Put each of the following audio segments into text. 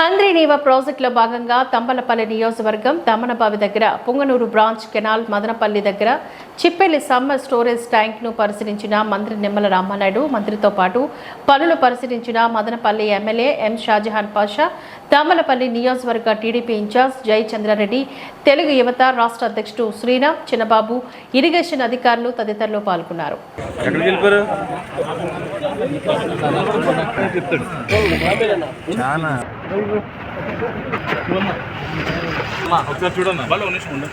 హంద్రీనీవ ప్రాజెక్టులో భాగంగా తంబలపల్లి నియోజకవర్గం తమ్మనబావి దగ్గర పుంగనూరు బ్రాంచ్ కెనాల్ మదనపల్లి దగ్గర చిప్పెల్లి సమ్మర్ స్టోరేజ్ ట్యాంక్ను పరిశీలించిన మంత్రి నిమ్మల రామానాయుడు మంత్రితో పాటు పనులు పరిశీలించిన మదనపల్లి ఎమ్మెల్యే ఎం షాజహాన్ పాషా తామలపల్లి నియోజకవర్గ టీడీపీ ఇన్ఛార్జ్ జై చంద్రారెడ్డి తెలుగు యువత రాష్ట్ర అధ్యక్షుడు శ్రీరామ్ చిన్నబాబు ఇరిగేషన్ అధికారులు తదితరులు పాల్గొన్నారు. చాలా ఒకసారి చూడన్నా వాళ్ళు ఒక నిమిషం ఉండు.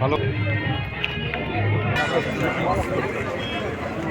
హలో మొన్న త్రీ మంత్స్ ముందు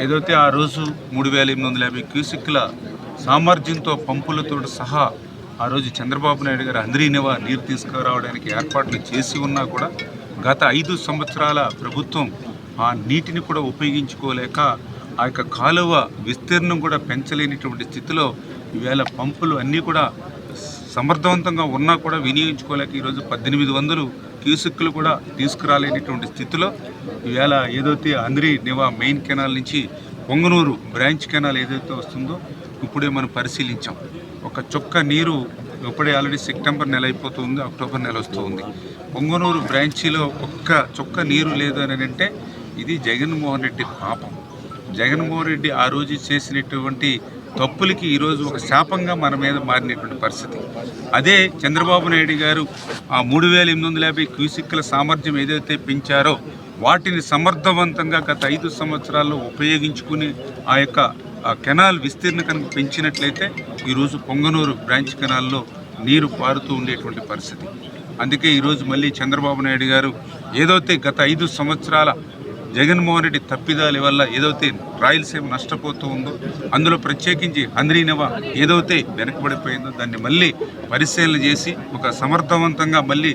ఏదైతే ఆ రోజు మూడు వేల ఎనిమిది వందల యాభై క్యూసిక్ల సామర్థ్యంతో పంపులతో సహా ఆ రోజు చంద్రబాబు నాయుడు గారు అందరినివా నీరు తీసుకురావడానికి ఏర్పాట్లు చేసి ఉన్నా కూడా గత ఐదు సంవత్సరాల ప్రభుత్వం ఆ నీటిని కూడా ఉపయోగించుకోలేక ఆ యొక్క కాలువ విస్తీర్ణం కూడా పెంచలేనిటువంటి స్థితిలో ఈవేళ పంపులు అన్నీ కూడా సమర్థవంతంగా ఉన్నా కూడా వినియోగించుకోలేక ఈరోజు పద్దెనిమిది వందలు క్యూసిక్లు కూడా తీసుకురాలేనటువంటి స్థితిలో ఈవేళ ఏదైతే అంద్రి నివా మెయిన్ కెనాల్ నుంచి పొంగనూరు బ్రాంచ్ కెనాల్ ఏదైతే వస్తుందో ఇప్పుడే మనం పరిశీలించాం. ఒక చుక్క నీరు ఇప్పుడే ఆల్రెడీ సెప్టెంబర్ నెల అయిపోతుంది అక్టోబర్ నెల వస్తుంది. పొంగనూరు బ్రాంచీలో ఒక్క చొక్క నీరు లేదు అని అంటే ఇది జగన్మోహన్ రెడ్డి పాపం. జగన్మోహన్ రెడ్డి ఆ రోజు చేసినటువంటి తప్పులకి ఈరోజు ఒక శాపంగా మన మీద మారినటువంటి పరిస్థితి. అదే చంద్రబాబు నాయుడు గారు ఆ మూడు వేల ఎనిమిది వందల యాభై క్యూసిక్ల సామర్థ్యం ఏదైతే పెంచారో వాటిని సమర్థవంతంగా గత ఐదు సంవత్సరాల్లో ఉపయోగించుకుని ఆ యొక్క కెనాల్ విస్తీర్ణ కనుక పెంచినట్లయితే ఈరోజు పొంగనూరు బ్రాంచ్ కెనాల్లో నీరు పారుతూ ఉండేటువంటి పరిస్థితి. అందుకే ఈరోజు మళ్ళీ చంద్రబాబు నాయుడు గారు ఏదైతే గత ఐదు సంవత్సరాల జగన్మోహన్ రెడ్డి తప్పిదాల వల్ల ఏదైతే రాయలసీమ నష్టపోతూ ఉందో అందులో ప్రత్యేకించి హంద్రీనవ ఏదైతే వెనకబడిపోయిందో దాన్ని మళ్ళీ పరిశీలన చేసి ఒక సమర్థవంతంగా మళ్ళీ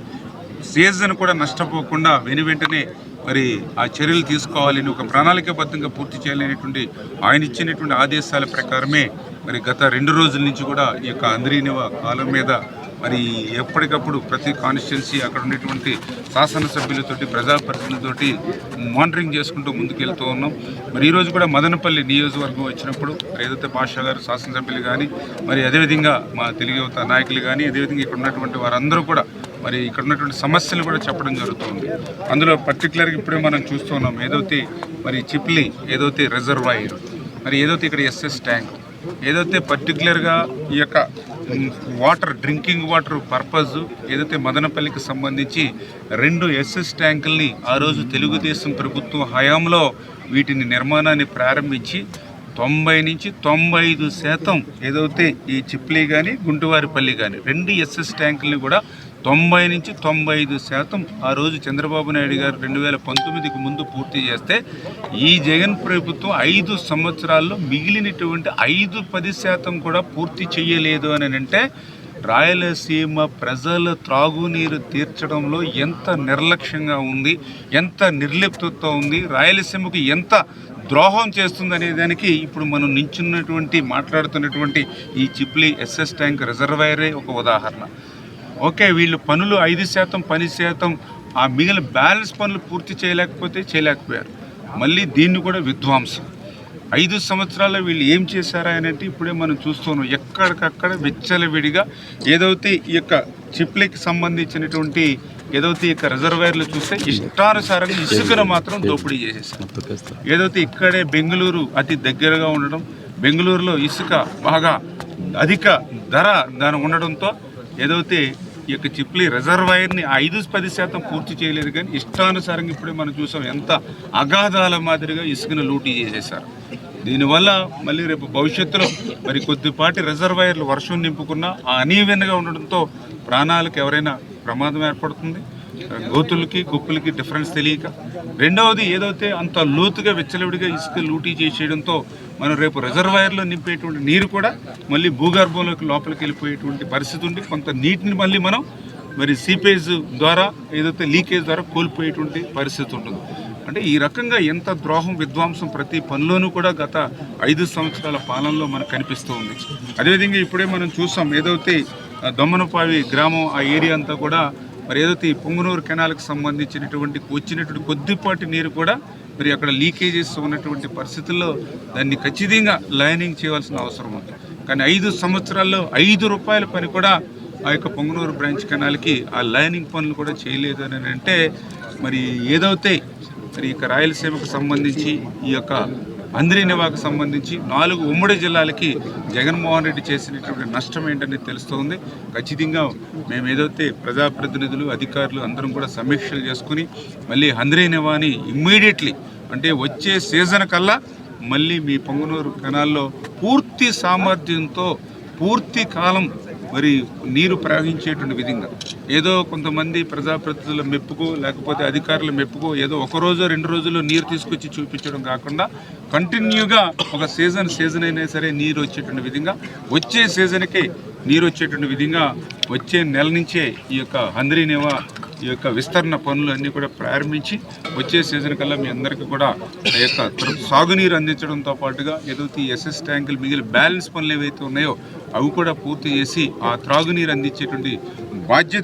సీజన్ కూడా నష్టపోకుండా వెను వెంటనే మరి ఆ చర్యలు తీసుకోవాలని ఒక ప్రణాళికాబద్ధంగా పూర్తి చేయాలనేటువంటి ఆయన ఇచ్చినటువంటి ఆదేశాల ప్రకారమే మరి గత రెండు రోజుల నుంచి కూడా ఈ యొక్క అంద్రీనివ కాలం మీద మరి ఎప్పటికప్పుడు ప్రతి కాన్స్టిట్యున్సీ అక్కడ ఉండేటువంటి శాసనసభ్యులతోటి ప్రజాప్రతినిధులతోటి మానిటరింగ్ చేసుకుంటూ ముందుకెళ్తూ ఉన్నాం. మరి ఈరోజు కూడా మదనపల్లి నియోజకవర్గం వచ్చినప్పుడు ఏదైతే పాషా గారు శాసనసభ్యులు కానీ మరి అదేవిధంగా మా తెలుగు యువత నాయకులు కానీ అదేవిధంగా ఇక్కడ ఉన్నటువంటి వారందరూ కూడా మరి ఇక్కడ ఉన్నటువంటి సమస్యలు కూడా చెప్పడం జరుగుతుంది. అందులో పర్టికులర్గా ఇప్పుడే మనం చూస్తున్నాం ఏదైతే మరి చిప్లీ ఏదైతే రిజర్వాయర్ మరి ఏదైతే ఇక్కడ ఎస్ఎస్ ట్యాంక్ ఏదైతే పర్టికులర్గా ఈ యొక్క వాటర్ డ్రింకింగ్ వాటర్ పర్పస్ ఏదైతే మదనపల్లికి సంబంధించి రెండు ఎస్ఎస్ ట్యాంకుల్ని ఆ రోజు తెలుగుదేశం ప్రభుత్వం హయాంలో వీటిని నిర్మాణాన్ని ప్రారంభించి తొంభై నుంచి తొంభై ఐదు శాతం ఏదైతే ఈ చిప్లీ కానీ గుంటువారిపల్లి కానీ రెండు ఎస్ఎస్ ట్యాంకుల్ని కూడా తొంభై నుంచి తొంభై ఐదు శాతం ఆ రోజు చంద్రబాబు నాయుడు గారు రెండు వేల పంతొమ్మిదికి ముందు పూర్తి చేస్తే ఈ జగన్ ప్రభుత్వం ఐదు సంవత్సరాల్లో మిగిలినటువంటి ఐదు పది శాతం కూడా పూర్తి చేయలేదు అని అంటే రాయలసీమ ప్రజల త్రాగునీరు తీర్చడంలో ఎంత నిర్లక్ష్యంగా ఉంది ఎంత నిర్లిప్తతో ఉంది రాయలసీమకు ఎంత ద్రోహం చేస్తుందనే దానికి ఇప్పుడు మనం నించున్నటువంటి మాట్లాడుతున్నటువంటి ఈ చిప్లీ ఎస్ఎస్ ట్యాంక్ రిజర్వాయరే ఒక ఉదాహరణ. ఓకే వీళ్ళు పనులు ఐదు శాతం పని శాతం ఆ మిగిలిన బ్యాలెన్స్ పనులు పూర్తి చేయలేకపోతే చేయలేకపోయారు. మళ్ళీ దీన్ని కూడా విధ్వంసం. ఐదు సంవత్సరాల్లో వీళ్ళు ఏం చేశారా అని అంటే ఇప్పుడే మనం చూస్తున్నాం. ఎక్కడికక్కడ విచ్చలవిడిగా ఏదైతే ఈ యొక్క చిప్లకి సంబంధించినటువంటి ఏదైతే ఇక రిజర్వేర్లు రిజర్వాయర్లు చూస్తే ఇష్టానుసారంగా ఇసుకను మాత్రం దోపిడీ చేసేసారు ఏదైతే ఇక్కడే బెంగళూరు అతి దగ్గరగా ఉండడం బెంగళూరులో ఇసుక బాగా అధిక ధర దాని ఉండడంతో ఏదైతే ఈ యొక్క చిప్లీ రిజర్వాయర్ని ఐదు పది శాతం పూర్తి చేయలేదు కానీ ఇష్టానుసారంగా ఇప్పుడే మనం చూసాం ఎంత అగాధాల మాదిరిగా ఇసుకను లూటీ చేసేసారు దీనివల్ల మళ్ళీ రేపు భవిష్యత్తులో మరి కొద్దిపాటి రిజర్వాయర్లు వర్షం నింపుకున్నా ఆ అనీవెన్గా ఉండడంతో ప్రాణాలకు ఎవరైనా ప్రమాదం ఏర్పడుతుంది. గోతులకి గుప్పులకి డిఫరెన్స్ తెలియక. రెండవది ఏదైతే అంత లోతుగా విచ్చలవిడిగా ఇసుక లూటీ చేసేయడంతో మనం రేపు రిజర్వాయర్లో నింపేటువంటి నీరు కూడా మళ్ళీ భూగర్భంలోకి లోపలికి వెళ్ళిపోయేటువంటి పరిస్థితి ఉంది. కొంత నీటిని మళ్ళీ మనం మరి సీపేజ్ ద్వారా ఏదైతే లీకేజ్ ద్వారా కోల్పోయేటువంటి పరిస్థితి ఉంటుంది. అంటే ఈ రకంగా ఎంత ద్రోహం విధ్వంసం ప్రతి పనిలోనూ కూడా గత ఐదు సంవత్సరాల పాలనలో మనకు కనిపిస్తూ ఉంది. అదేవిధంగా ఇప్పుడే మనం చూసాం ఏదైతే దొమ్మనపావి గ్రామం ఆ ఏరియా అంతా కూడా మరి ఏదైతే ఈ పొంగునూరు కెనాల్కి సంబంధించినటువంటి వచ్చినటువంటి కొద్దిపాటి నీరు కూడా మరి అక్కడ లీకేజెస్ ఉన్నటువంటి పరిస్థితుల్లో దాన్ని ఖచ్చితంగా లైనింగ్ చేయవలసిన అవసరం ఉంది. కానీ ఐదు సంవత్సరాల్లో ఐదు రూపాయల పని కూడా ఆ యొక్క పొంగనూరు బ్రాంచ్ కెనాల్కి ఆ లైనింగ్ పనులు కూడా చేయలేదు అని అంటే మరి ఏదైతే మరి ఇక రాయలసీమకు సంబంధించి ఈ యొక్క అంద్రీనివాకు సంబంధించి నాలుగు ఉమ్మడి జిల్లాలకి జగన్మోహన్ రెడ్డి చేసినటువంటి నష్టం ఏంటని తెలుస్తోంది. ఖచ్చితంగా మేము ఏదైతే ప్రజాప్రతినిధులు అధికారులు అందరం కూడా సమీక్షలు చేసుకుని మళ్ళీ హంద్రీనివాని ఇమ్మీడియట్లీ అంటే వచ్చే సీజన్ కల్లా మళ్ళీ మీ పొంగనూరు కెనాల్లో పూర్తి సామర్థ్యంతో పూర్తి కాలం మరి నీరు ప్రవహించేటువంటి విధంగా ఏదో కొంతమంది ప్రజాప్రతినిధుల మెప్పుకో లేకపోతే అధికారుల మెప్పుకో ఏదో ఒక రోజు రెండు రోజుల్లో నీరు తీసుకొచ్చి చూపించడం కాకుండా కంటిన్యూగా ఒక సీజన్ సీజన్ అయినా సరే నీరు వచ్చేటువంటి విధంగా వచ్చే సీజన్కి నీరు వచ్చేటువంటి విధంగా వచ్చే నెల నుంచే ఈ యొక్క హంద్రీనేవా ఈ యొక్క విస్తరణ పనులు అన్నీ కూడా ప్రారంభించి వచ్చే సీజన్ కల్లా మీ అందరికీ కూడా ఆ యొక్క సాగునీరు అందించడంతో పాటుగా ఏదైతే ఎస్ఎస్ ట్యాంకులు మిగిలిన బ్యాలెన్స్ పనులు ఏవైతే ఉన్నాయో అవి కూడా పూర్తి చేసి ఆ త్రాగునీరు అందించేటువంటి బాధ్యత